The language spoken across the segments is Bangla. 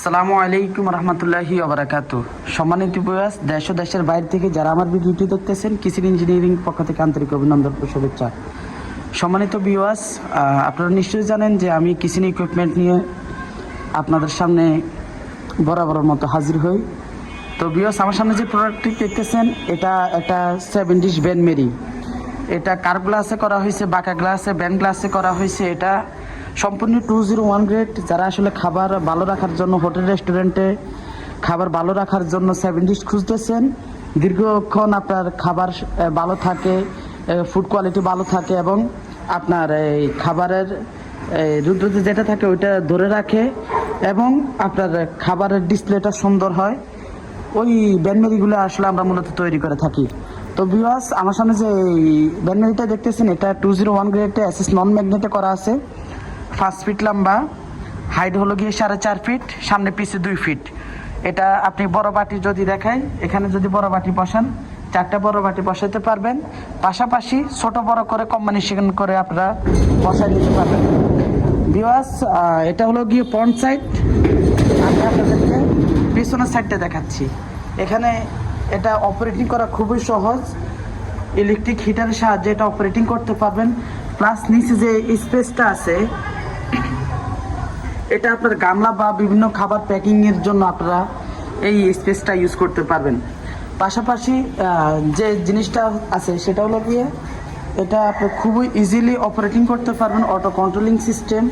সালামু আলাইকুম রহমতুল্লাহি ওবরাকাত সম্মানিত প্রয়াস দেশ ও দেশের বাইরে থেকে যারা আমার ভিডিওটি দেখতেছেন কিসির ইঞ্জিনিয়ারিং পক্ষ থেকে আন্তরিক অভিনন্দন শুভেচ্ছা। সম্মানিত বিওয়াস আপনারা নিশ্চয়ই জানেন যে আমি কিচেন ইকুইপমেন্ট নিয়ে আপনাদের সামনে বরাবরের মতো হাজির হই। তো বিওয়াস আমার সামনে যে প্রোডাক্টটি দেখতেছেন, এটা একটা সেভেন ডিশ ব্যান মেরি এটা কার গ্লাসে করা হয়েছে, বাঁকা গ্লাসে ব্যান গ্লাসে করা হয়েছে। এটা সম্পূর্ণ টু জিরো ওয়ান গ্রেড যারা আসলে খাবার ভালো রাখার জন্য হোটেল রেস্টুরেন্টে খাবার ভালো রাখার জন্য সেভেন ডিশ খুঁজতেছেন। দীর্ঘক্ষণ আপনার খাবার ভালো থাকে ফুড কোয়ালিটি ভালো থাকে এবং আপনার এই খাবারের রুদ্রতে যেটা থাকে ওইটা ধরে রাখে এবং আপনার খাবারের ডিসপ্লেটা সুন্দর হয়। ওই ব্যানমেরিগুলো আসলে আমরা মূলত তৈরি করে থাকি। তো বিওয়াস আমার সামনে যে ব্যানমেরিটা দেখতেছেন, এটা টু জিরো ওয়ান গ্রেডে এসএস নন ম্যাগনেটে করা আছে। পাঁচ ফিট লম্বা হাইট হলো গিয়ে সাড়ে চার ফিট, সামনে পিছে দুই ফিট। এটা আপনি বড় বাটি যদি দেখাই, এখানে যদি বড় বাটি বসান, চারটা বড় বাটি বসাতে পারবেন। পাশাপাশি ছোট বড় করে কম্বিনেশন করে আপনারা বসাই নিতে পারবেন। বিওয়াস এটা হলো গিয়ে পন্ট সাইড আপনাদেরকে পিছনের সাইডটা দেখাচ্ছি। এখানে এটা অপারেটিং করা খুবই সহজ। ইলেকট্রিক হিটারের সাহায্যে এটা অপারেটিং করতে পারবেন। প্লাস নিচে যে স্পেসটা আছে এটা আপনার গামলা বা বিভিন্ন খাবার প্যাকিং এর জন্য আপনারা এই স্পেসটা ইউজ করতে পারবেন। পাশাপাশি যে জিনিসটা আছে সেটা হলো গিয়ে এটা আপনি খুবই ইজিলি অপারেটিং করতে পারবেন অটো কন্ট্রোলিং সিস্টেম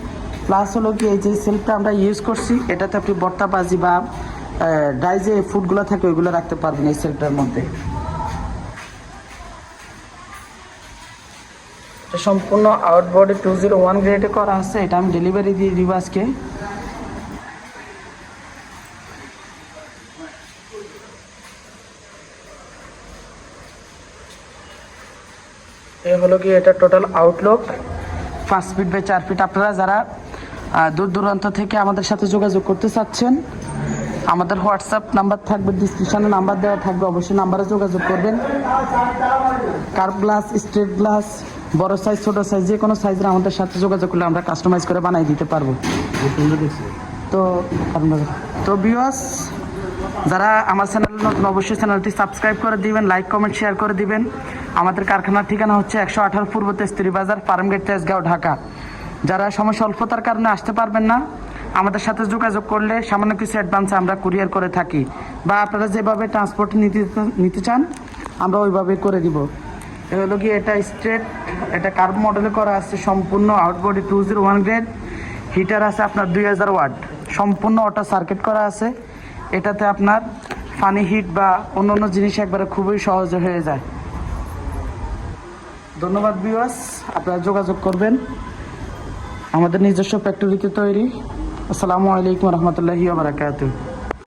প্লাস হলো কি এই যে সেলফটা আমরা ইউজ করছি, এটাতে আপনি বর্তাবাজি বা ড্রাই যে ফুডগুলো থাকে ওইগুলো রাখতে পারবেন এই সেলফটার মধ্যে। এটা সম্পূর্ণ আউটবোর্ডে টু জিরো ওয়ান গ্রেডে করা আছে। এটা আমি ডেলিভারি দিয়ে দিব আজকে। এ হলো কি এটা টোটাল আউটলুক পাঁচ ফিট বাই চার ফিট আপনারা যারা দূর দূরান্ত থেকে আমাদের সাথে যোগাযোগ করতে চাচ্ছেন, আমাদের হোয়াটসঅ্যাপ নাম্বার থাকবে ডিসক্রিপশনে নাম্বার দেওয়া থাকবে, অবশ্যই নাম্বারে যোগাযোগ করবেন। কার্ভ গ্লাস স্ট্রেট গ্লাস বড় সাইজ ছোট সাইজ যে কোনো সাইজের আমাদের সাথে যোগাযোগ করলে আমরা কাস্টমাইজ করে বানিয়ে দিতে পারব। তো তো বিওয়াস যারা আমার চ্যানেল অবশ্যই চ্যানেলটি সাবস্ক্রাইব করে দিবেন লাইক কমেন্ট শেয়ার করে দিবেন। আমাদের কারখানার ঠিকানা হচ্ছে একশো আঠারো পূর্ব তেস্তুরি বাজার ফার্মগেট তেজগাঁও, ঢাকা। যারা সময় স্বল্পতার কারণে আসতে পারবেন না, আমাদের সাথে যোগাযোগ করলে সামান্য কিছু অ্যাডভান্স আমরা কুরিয়ার করে থাকি। বা আপনারা যেভাবে ট্রান্সপোর্ট নিতে নিতে চান, আমরা ওইভাবে করে দিব। এ হলো কি এটা স্ট্রেট এটা কার্ব মডেলে করা আছে সম্পূর্ণ out body two zero one grade heater আছে আপনার দুই হাজার ওয়াট। সম্পূর্ণ অটো সার্কিট করা আছে। এটাতে আপনার ফানি হিট বা অন্য অন্য জিনিস একবারে খুবই সহজে হয়ে যায়। ধন্যবাদ বিওয়াস আপনারা যোগাযোগ করবেন। আমাদের নিজস্ব ফ্যাক্টরিতে তৈরি। আসসালামু আলাইকুম রহমতুল্লাহি বারাকাতুহ।